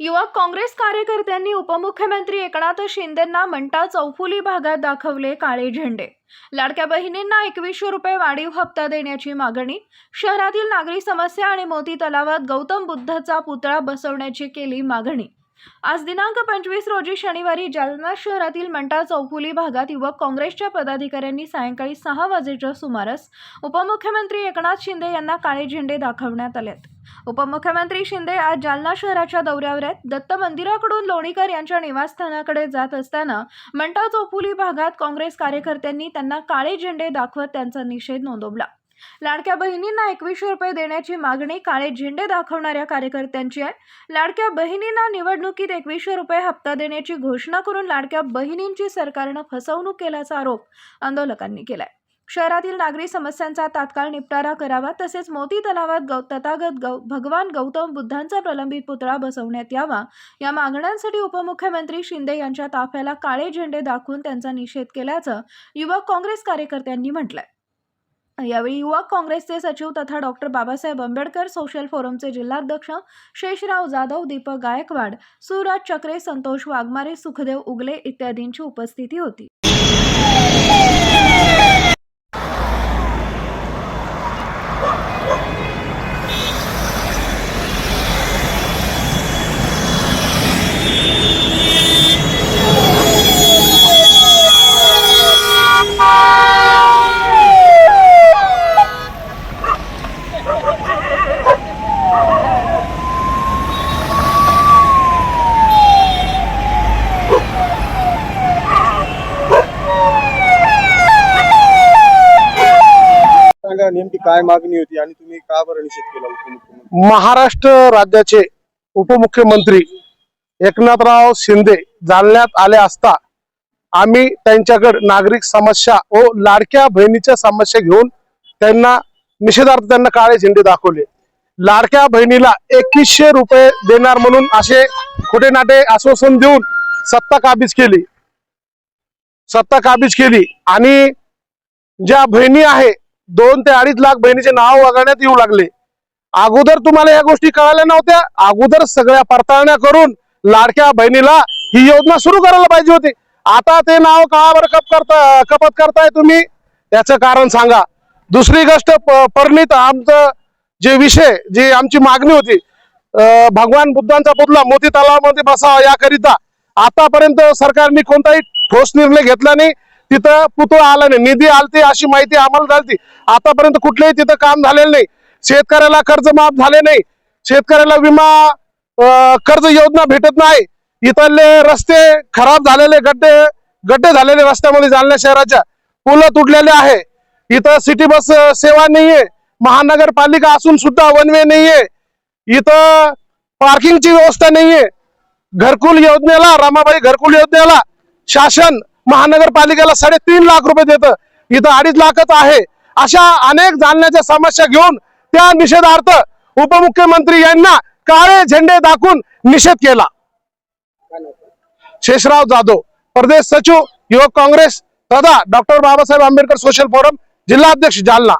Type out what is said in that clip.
युवक काँग्रेस कार्यकर्त्यांनी उपमुख्यमंत्री एकनाथ शिंदेंना मंटा चौफुली भागात दाखवले काळे झेंडे. लाडक्या बहिणींना एकवीसशे रुपये वाढीव हप्ता देण्याची मागणी शहरातील नागरी समस्या आणि मोती तलावात गौतम बुद्धाचा पुतळा बसवण्याची केली मागणी. आज दिनांक पंचवीस रोजी शनिवारी जालना शहरातील मंटा चौफुली भागात युवक काँग्रेसच्या पदाधिकाऱ्यांनी सायंकाळी सहा वाजेच्या सुमारास उपमुख्यमंत्री एकनाथ शिंदे यांना काळे झेंडे दाखवण्यात आलेत. उपमुख्यमंत्री शिंदे आज जालना शहराच्या दौऱ्यावर आहेत. दत्त मंदिराकडून लोणीकर यांच्या निवासस्थानाकडे जात असताना मंटा चोपुली भागात काँग्रेस कार्यकर्त्यांनी त्यांना काळे झेंडे दाखवत त्यांचा निषेध नोंदवला. लाडक्या बहिणींना एकवीसशे रुपये देण्याची मागणी काळे झेंडे दाखवणाऱ्या कार्यकर्त्यांची आहे. लाडक्या बहिणींना निवडणुकीत एकवीसशे रुपये हप्ता देण्याची घोषणा करून लाडक्या बहिणींची सरकारनं फसवणूक केल्याचा आरोप आंदोलकांनी केलाय. शहरातील नागरी समस्यांचा तात्काळ निपटारा करावा तसेच मोती तलावात गौ तथागत गौ भगवान गौतम बुद्धांचा प्रलंबित पुतळा बसवण्यात यावा. या मागण्यांसाठी उपमुख्यमंत्री शिंदे यांच्या ताफ्याला काळे झेंडे दाखवून त्यांचा निषेध केल्याचं युवक काँग्रेस कार्यकर्त्यांनी म्हटलंय. यावेळी युवक काँग्रेसचे सचिव तथा डॉक्टर बाबासाहेब आंबेडकर सोशल फोरमचे जिल्हाध्यक्ष शेषराव जाधव दीपक गायकवाड सुराज चक्रे संतोष वाघमारे सुखदेव उगले इत्यादींची उपस्थिती होती. सांगा नेमकी काय मागणी होती आणि तुम्ही का बरं निषेध केला उपमुख्यमंत्री? महाराष्ट्र राज्याचे उपमुख्यमंत्री एकनाथराव शिंदे जालण्यात आले असता आम्ही त्यांच्याकडे नागरिक समस्या व लाडक्या बहिणीच्या समस्या घेऊन त्यांना निषेधार्थ त्यांना काळे झेंडे दाखवले. लाडक्या बहिणीला एकवीसशे रुपये देणार म्हणून असे खोटे नाटे आश्वासन देऊन सत्ता काबीज केली. सत्ता काबीज केली. आणि ज्या बहिणी आहे दोन ते अडीच लाख बहिणीचे नाव वगळण्यात येऊ लागले. अगोदर तुम्हाला या गोष्टी कळाल्या नव्हत्या. अगोदर सगळ्या पडताळण्या करून लाडक्या बहिणीला ही योजना सुरू करायला पाहिजे होती. आता ते नाव का बरं कप करता कपत करताय तुम्ही? त्याचं कारण सांगा. दुसरी गोष्ट प- आमचं जे विषय जी आमची मागणी होती भगवान बुद्धांचा पुतला मोती तलावामध्ये बसावा याकरिता आतापर्यंत सरकारने कोणताही ठोस निर्णय घेतला नाही. तिथं पुतळा आला नाही. निधी आलते अशी माहिती आम्हाला झाली आतापर्यंत कुठलेही तिथं काम झालेलं नाही. शेतकऱ्याला कर्ज माफ झाले नाही. शेतकऱ्याला विमा कर्ज योजना भेटत नाही. इथले रस्ते खराब झालेले गड्डे गड्डे झालेले रस्त्यामध्ये जालन्या शहराच्या. पुलं तुटलेले आहे. इथं सिटी बस सेवा नाहीये. महानगरपालिका असून सुद्धा वन वे नाहीये. इथं पार्किंगची व्यवस्था नाहीये. घरकुल योजनेला रामाबाई घरकुल योजनेला शासन महानगरपालिकेला साडेतीन लाख रुपये देतं. इथं अडीच लाखच आहे. अशा अनेक जालन्याच्या समस्या घेऊन त्या निषेधार्थ उपमुख्यमंत्री यांना काळे झेंडे दाखवून निषेध केला. शेषराव जाधव प्रदेश सचिव युवक काँग्रेस तथा doctor Babasaheb Ambedkar social forum जिल्हाध्यक्ष जालना